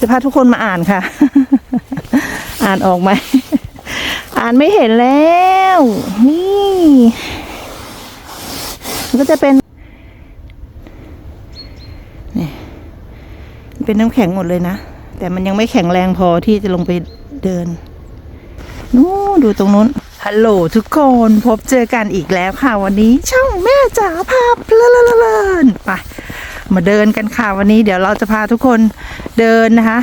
จะพาทุกคนมาอ่านค่ะ อ่านออกไหม อ่านไม่เห็นแล้ว นี่มันก็จะเป็นนี่เป็นน้ำแข็งหมดเลยนะ แต่มันยังไม่แข็งแรงพอที่จะลงไปเดิน นู้นดูตรงนู้น ฮัลโหลทุกคนพบเจอกันอีกแล้วค่ะ วันนี้ช่องแม่จ๋าพาเพลินๆไป มาเดินกันค่ะวันนี้เดี๋ยวเราจะพาทุกคนเดินนะคะ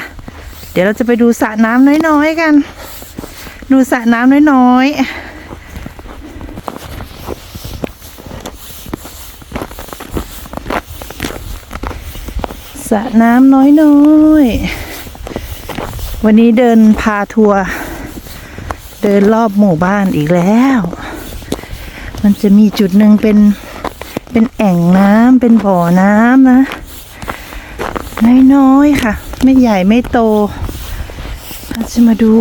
เดี๋ยวเราจะไปดูสระน้ำน้อยๆกัน ดูสระน้ำน้อยๆสระน้ำน้อยๆวันนี้เดินพาทัวร์เดินรอบหมู่บ้านอีกแล้ว มันจะมีจุดหนึ่งเป็น เป็นแอ่งน้ำเป็นบ่อน้ำนะน้อยๆค่ะ ไม่ใหญ่ไม่โตเราจะมาดู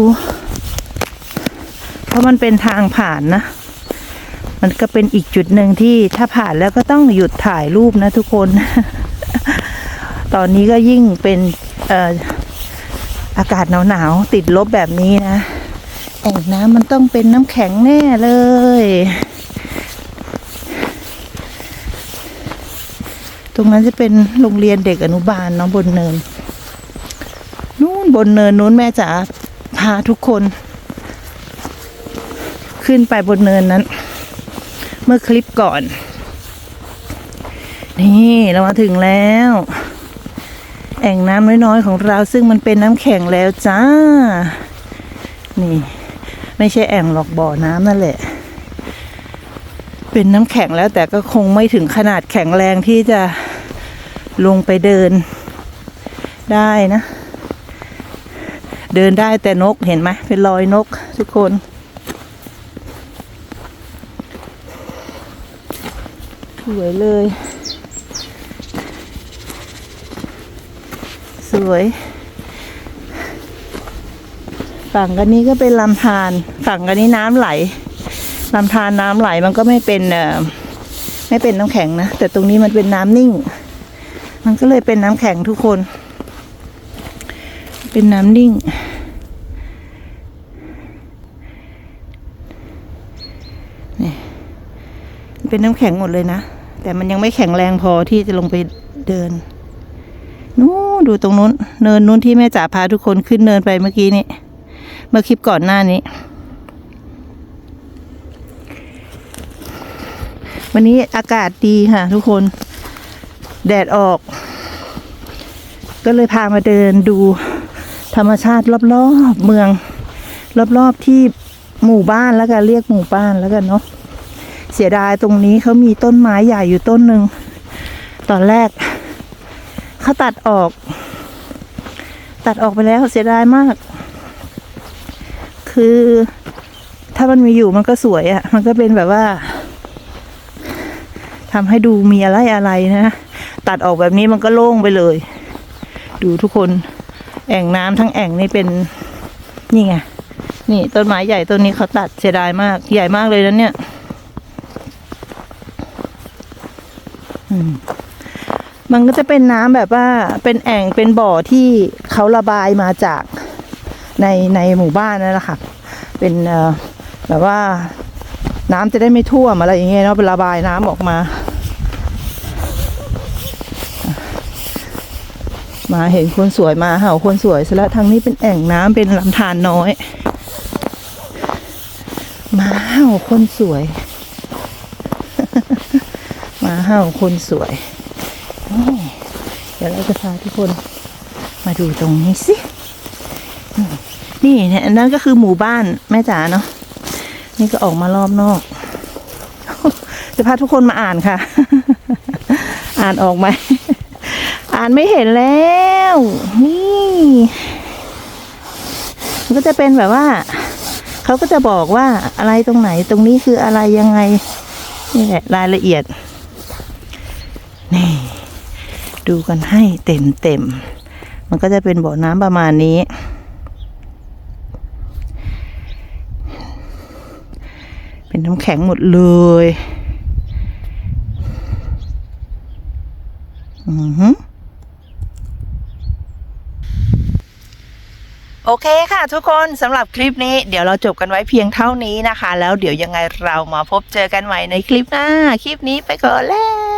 เพราะมันเป็นทางผ่านนะ มันก็เป็นอีกจุดหนึ่งที่ถ้าผ่านแล้วก็ต้องหยุดถ่ายรูปนะทุกคน ตอนนี้ก็ยิ่งเป็นเอ่ออากาศหนาวๆติดลบแบบนี้นะแอ่งน้ำมันต้องเป็นน้ำแข็งแน่เลย ตรงนั้นจะเป็นโรงเรียนเด็กอนุบาลเนาะบนเนิน นู่นบนเนินนู้นแม่จ๋าพาทุกคน ขึ้นไปบนเนินนั้น เมื่อคลิปก่อน นี่เรามาถึงแล้ว แอ่งน้ำน้อยๆของเราซึ่งมันเป็นน้ำแข็งแล้วจ้า นี่ ไม่ใช่แอ่งหรอกบ่อน้ำนั่นแหละ เป็นน้ำแข็งแล้วแต่ก็คงไม่ถึงขนาดแข็งแรงที่จะลงไปเดินได้นะ เดินได้แต่นกเห็นไหมเป็นรอยนกทุกคน สวยเลย สวยฝั่งกันนี้ก็เป็นลำธารฝั่งกันนี้น้ำไหล ลำธารน้ำไหลมันก็ไม่เป็นไม่เป็นน้ำแข็งนะ แต่ตรงนี้มันเป็นน้ำนิ่ง มันก็เลยเป็นน้ำแข็งทุกคน เป็นน้ำนิ่ง นี่เป็นน้ำแข็งหมดเลยนะ แต่มันยังไม่แข็งแรงพอที่จะลงไปเดินนู้ดูตรงนู้น เนินนู้นที่แม่จ๋าพาทุกคนขึ้นเนินไปเมื่อกี้นี้ เมื่อคลิปก่อนหน้านี้ วันนี้อากาศดีค่ะ ทุกคน แดดออก ก็เลยพามาเดินดูธรรมชาติรอบๆเมือง รอบๆที่หมู่บ้านแล้วกันเรียกหมู่บ้านแล้วกันเนาะเสียดายตรงนี้เขามีต้นไม้ใหญ่อยู่ต้นหนึ่งตอนแรกเขาตัดออก ตัดออกไปแล้วเสียดายมาก คือถ้ามันมีอยู่มันก็สวยอะ่ะ มันก็เป็นแบบว่า ทำให้ดูมีอะไรอะไรนะ ตัดออกแบบนี้มันก็โล่งไปเลย ดูทุกคน แอ่งน้ำทั้งแอ่งนี่เป็น นี่ไง นี่ต้นไม้ใหญ่ต้นนี้เขาตัดเสียดายมาก ใหญ่มากเลยนะเนี่ยมันก็จะเป็นน้ำแบบว่าเป็นแอ่งเป็นบ่อที่เขาระบายมาจากในในหมู่บ้านนั่นแหละค่ะ เป็นแบบว่าน้ำจะได้ไม่ท่วมอะไรอย่างเงี้ยเนาะเป็นระบายน้ำออกมา มาเห็นคนสวยมาเห่าคนสวยซะล้วทางนี้เป็นแอ่งน้ำเป็นลำธารน้อย มาเห่าคนสวย มาเห่าคนสวยนี่เดี๋ยวเราจะพาทุกคนมาดูตรงนี้สิ นี่เนี่ยนนั้นก็คือหมู่บ้านแม่จ๋าเนาะ นี่ก็ออกมารอบนอก จะพาทุกคนมาอ่านค่ะ อ่านออกไหม อ่านไม่เห็นแล้ว นี่มันก็จะเป็นแบบว่าเขาก็จะบอกว่าอะไรตรงไหนตรงนี้คืออะไรยังไง นี่แหละรายละเอียด นี่ ดูกันให้เต็มเต็มมันก็จะเป็นบ่อน้ำประมาณนี้ เป็นน้ำแข็งหมดเลยอือหือ โอเคค่ะทุกคนสำหรับคลิปนี้เดี๋ยวเราจบกันไว้เพียงเท่านี้นะคะ แล้วเดี๋ยวยังไงเรามาพบเจอกันใหม่ในคลิปหน้า คลิปนี้ไปก่อนแล้ว